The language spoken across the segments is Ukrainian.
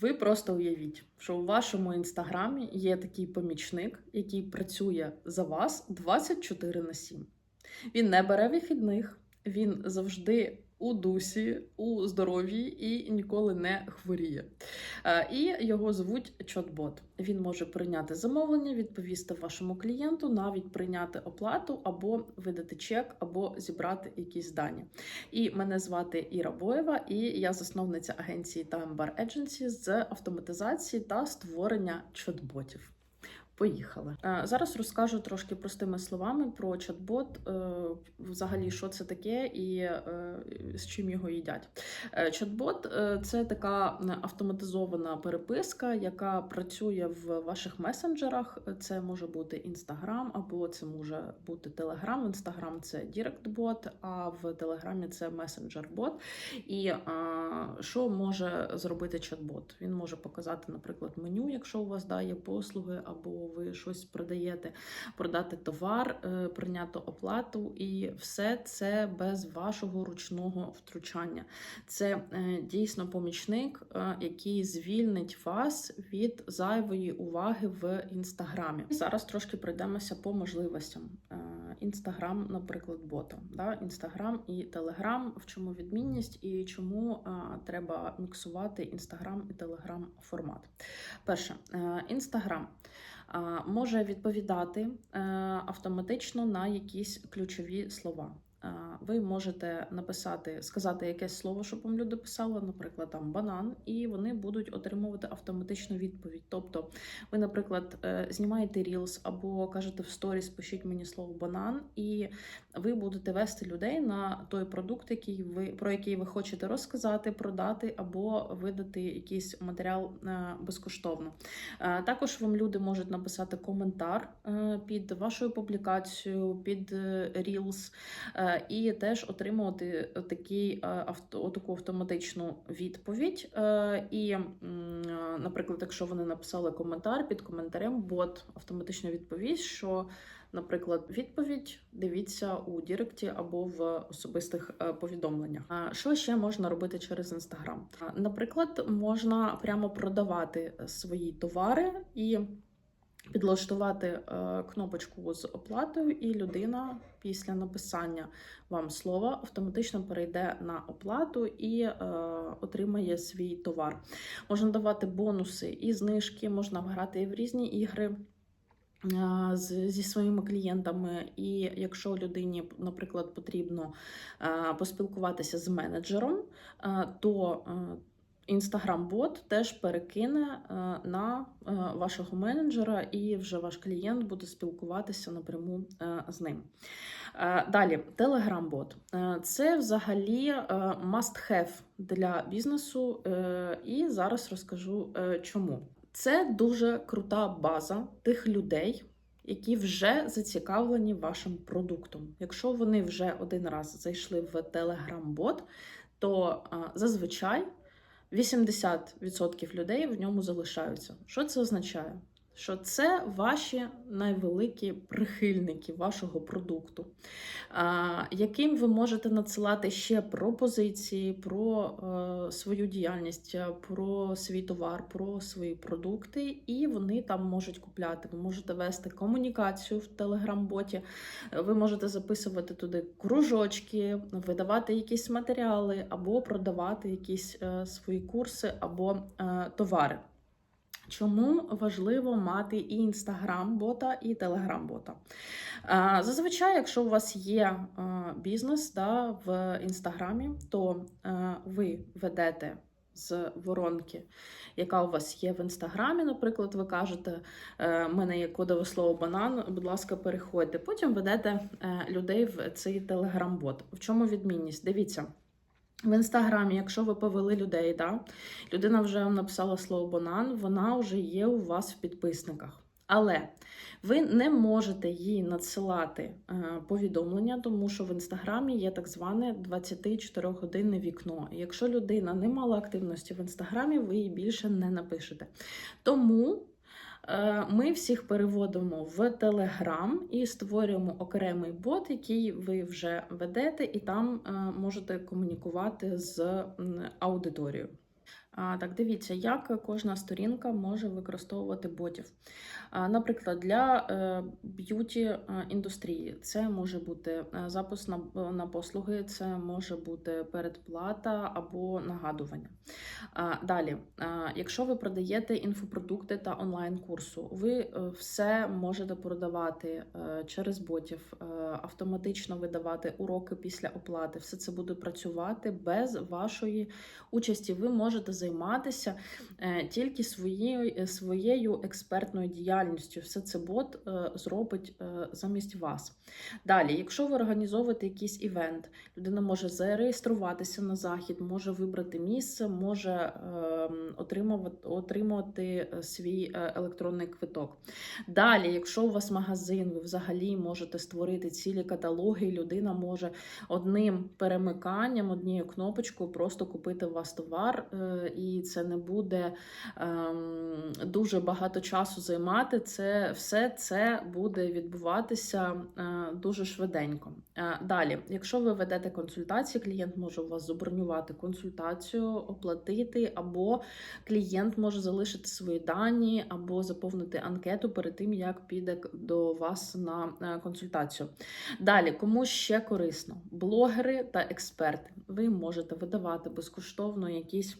Ви просто уявіть, що у вашому інстаграмі є такий помічник, який працює за вас 24 на 7. Він не бере вихідних, він завжди у дусі, у здоров'ї і ніколи не хворіє. Е, І його звуть чат-бот. Він може прийняти замовлення, відповісти вашому клієнту, навіть прийняти оплату або видати чек, або зібрати якісь дані. І мене звати Іра Боєва, і я засновниця агенції Time Bar Agency з автоматизації та створення чат-ботів. Поїхали. Е, Зараз розкажу трошки простими словами про чат-бот, е, взагалі, що це таке і е, з чим його їдять. Чат-бот це така автоматизована переписка, яка працює в ваших месенджерах. Це може бути Instagram, або це може бути Telegram. В Instagram це Direct-бот, а в Телеграмі це месенджер-бот. І що може зробити чат-бот? Він може показати, наприклад, меню, якщо у вас да, є послуги, або ви щось продаєте, продати товар, е, прийняти оплату, і все це без вашого ручного втручання. Це е, дійсно помічник, е, який звільнить вас від зайвої уваги в інстаграмі. Зараз трошки пройдемося по можливостям. Інстаграм, наприклад, бота. Інстаграм і Телеграм. В чому відмінність і чому треба міксувати Інстаграм і Телеграм формат. Перше, Інстаграм може відповідати е, автоматично на якісь ключові слова. Ви можете написати, сказати якесь слово, щоб вам люди писали, наприклад, там банан, і вони будуть отримувати автоматичну відповідь. Тобто, ви, наприклад, е, знімаєте Reels або кажете в сторіс, пишіть мені слово банан, і ви будете вести людей на той продукт, який ви про який ви хочете розказати, продати або видати якийсь матеріал е, безкоштовно. Е, Також вам люди можуть написати коментар під вашою публікацією, під Reels, е, і теж отримувати такий е, авто, таку автоматичну відповідь. Е, І, е, наприклад, якщо вони написали коментар під коментарем, бот автоматично відповість, що. Наприклад, відповідь дивіться у Діректі або в особистих е, повідомленнях. Що ще можна робити через інстаграм? Наприклад, можна прямо продавати свої товари і підлаштувати е, кнопочку з оплатою, і людина після написання вам слова автоматично перейде на оплату і е, отримає свій товар. Можна давати бонуси і знижки, можна грати в різні ігри. е, Зі своїми клієнтами, і якщо людині, наприклад, потрібно поспілкуватися з менеджером, то інстаграм-бот теж перекине е, на е, вашого менеджера, і вже ваш клієнт буде спілкуватися напряму е, з ним. Далі. Е, Це взагалі must-have для бізнесу, і зараз розкажу чому. Це дуже крута база тих людей. Які вже зацікавлені вашим продуктом. Якщо вони вже один раз зайшли в Telegram-бот, то а, зазвичай 80% людей в ньому залишаються. Що це означає? Що це ваші найвеликі прихильники вашого продукту, яким ви можете надсилати ще пропозиції про е, свою діяльність, е, про свій товар, про свої продукти, і вони там можуть купляти. Ви можете вести комунікацію в телеграм-боті, ви можете записувати туди кружочки, видавати якісь матеріали, або продавати якісь е, свої курси або е, товари. Чому важливо мати і інстаграм-бота, і телеграм-бота? Е, Зазвичай, якщо у вас є е, бізнес да, в інстаграмі, то е, ви ведете з воронки, яка у вас є в інстаграмі. Наприклад, ви кажете, е, в мене є кодове слово банан, будь ласка, переходьте. Потім ведете е, людей в цей телеграм-бот. В чому відмінність? Дивіться. В інстаграмі, якщо ви повели людей, да, людина вже вам написала слово банан, вона вже є у вас в підписниках. Але ви не можете їй надсилати е, повідомлення, тому що в інстаграмі є так зване 24-годинне вікно. Якщо людина не мала активності в інстаграмі, ви їй більше не напишете. Тому ми всіх переводимо в Телеграм і створюємо окремий бот, який ви вже ведете, і там е, можете комунікувати з аудиторією. Так, дивіться, як кожна сторінка може використовувати ботів. Наприклад, для е, б'юті е, це може бути е, запис на, послуги, це може бути передплата або нагадування. Далі, якщо ви продаєте інфопродукти та онлайн-курсу, ви все можете продавати через ботів, автоматично видавати уроки після оплати. Все це буде працювати без вашої участі. Ви можете займатися е, тільки своєю, е, своєю експертною діяльністю. Все це бот е, зробить замість вас. Далі, якщо ви організовуєте якийсь івент, людина може зареєструватися на захід, може вибрати місце, може отримувати, отримувати е, свій електронний квиток. Далі, якщо у вас магазин, ви взагалі можете створити цілі каталоги, і людина може одним перемиканням, однією кнопочкою просто купити у вас товар, і це не буде ем, дуже багато часу займати. Це все це буде відбуватися е, дуже швиденько. Е, Далі, якщо ви ведете консультації, клієнт може у вас забронювати консультацію, оплатити, або клієнт може залишити свої дані, або заповнити анкету перед тим, як піде до вас на е, консультацію. Далі, кому ще корисно? Блогери та експерти. Ви можете видавати безкоштовно якісь.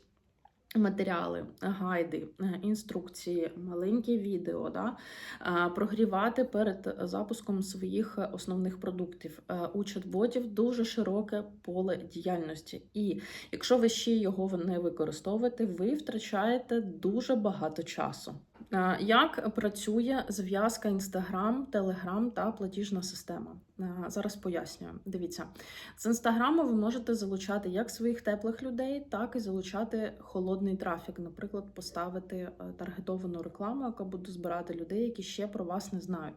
Матеріали, гайди, е, інструкції, маленькі відео, да? е, прогрівати перед запуском своїх основних продуктів. Е, У чат-ботів дуже широке поле діяльності, і якщо ви ще його не використовуєте, ви втрачаєте дуже багато часу. Як працює зв'язка Instagram, Telegram та платіжна система? Е, Зараз пояснюю. Дивіться, з інстаграму ви можете залучати як своїх теплих людей, так і залучати холодний трафік. Наприклад, поставити е, таргетовану рекламу, яка буде збирати людей, які ще про вас не знають.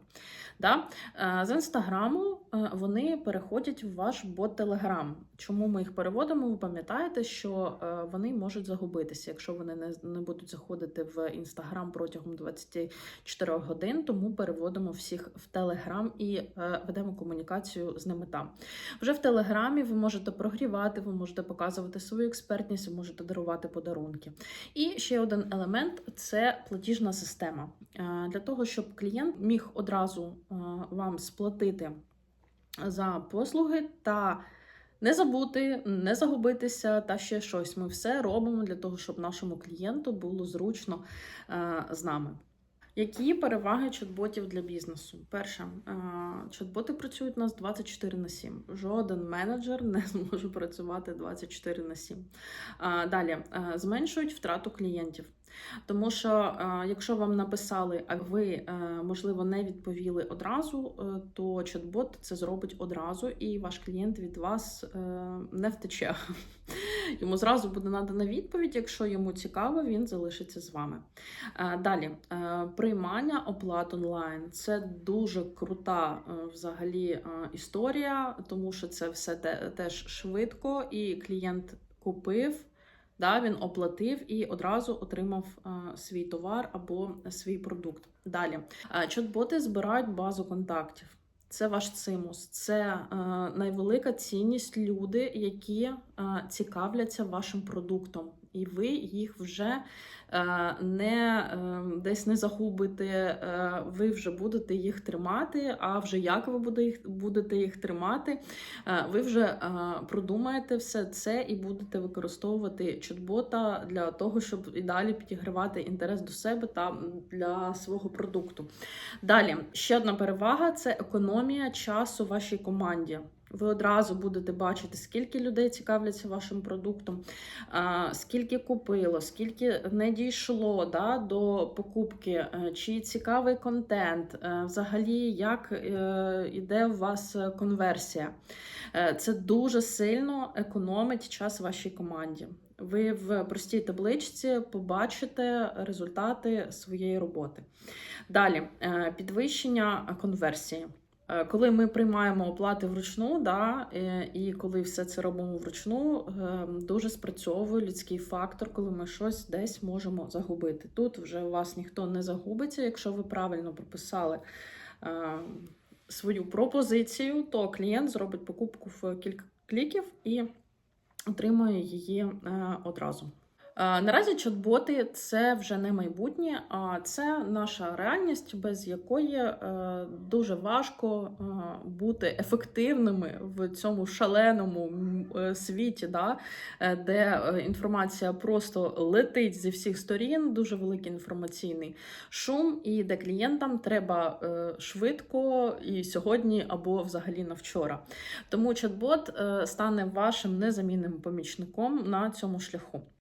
Да? Е, З інстаграму вони переходять в ваш бот Telegram. Чому ми їх переводимо? Ви пам'ятаєте, що вони можуть загубитися, якщо вони не, будуть заходити в інстаграм протягом 24 годин. Тому переводимо всіх в Телеграм і ведемо комунікацію з ними там. Вже в Телеграмі ви можете прогрівати, ви можете показувати свою експертність, ви можете дарувати подарунки. І ще один елемент це платіжна система. Е, Для того, щоб клієнт міг одразу е, вам сплатити за послуги та не забути, не загубитися та ще щось. Ми все робимо для того, щоб нашому клієнту було зручно е, з нами. Які переваги чат-ботів для бізнесу? Перше, е, чат-боти працюють у нас 24 на 7. Жоден менеджер не зможе працювати 24 на 7. Е, Далі е, зменшують втрату клієнтів. Тому що якщо вам написали, а ви можливо не відповіли одразу, то чат-бот це зробить одразу, і ваш клієнт від вас не втече. Йому зразу буде надана відповідь. Якщо йому цікаво, він залишиться з вами. Е, Далі е, приймання оплат онлайн це дуже крута е, взагалі історія, тому що це все теж швидко, і клієнт купив. Да, він оплатив і одразу отримав е, свій товар або свій продукт. Далі чат-боти збирають базу контактів. Це ваш цимус, це е, найвелика цінність люди, які е, цікавляться вашим продуктом, і ви їх вже е, не е, десь не загубите. Е, ви вже будете їх тримати. А вже як ви будете їх тримати, ви вже продумаєте все це і будете використовувати чат-бота для того, щоб і далі підігравати інтерес до себе та для свого продукту. Далі ще одна перевага це економія часу вашій команді. Ви одразу будете бачити, скільки людей цікавляться вашим продуктом, скільки купило, скільки не дійшло да, до покупки, е, чи цікавий контент, е, взагалі, як е, іде у вас конверсія. Це дуже сильно економить час вашій команді. Ви в простій табличці побачите результати своєї роботи. Далі підвищення конверсії. Е, Коли ми приймаємо оплати вручну, да, е, і коли все це робимо вручну, е, дуже спрацьовує людський фактор, коли ми щось десь можемо загубити. Тут вже у вас ніхто не загубиться, якщо ви правильно прописали свою пропозицію, то клієнт зробить покупку в кілька кліків і отримує її одразу. Е, Наразі чат-боти це вже не майбутнє, а це наша реальність, без якої е, дуже важко е, бути ефективними в цьому шаленому світі, да, де інформація просто летить зі всіх сторін, дуже великий інформаційний шум, і де клієнтам треба швидко і сьогодні або взагалі на вчора. Тому чат-бот стане вашим незамінним помічником на цьому шляху.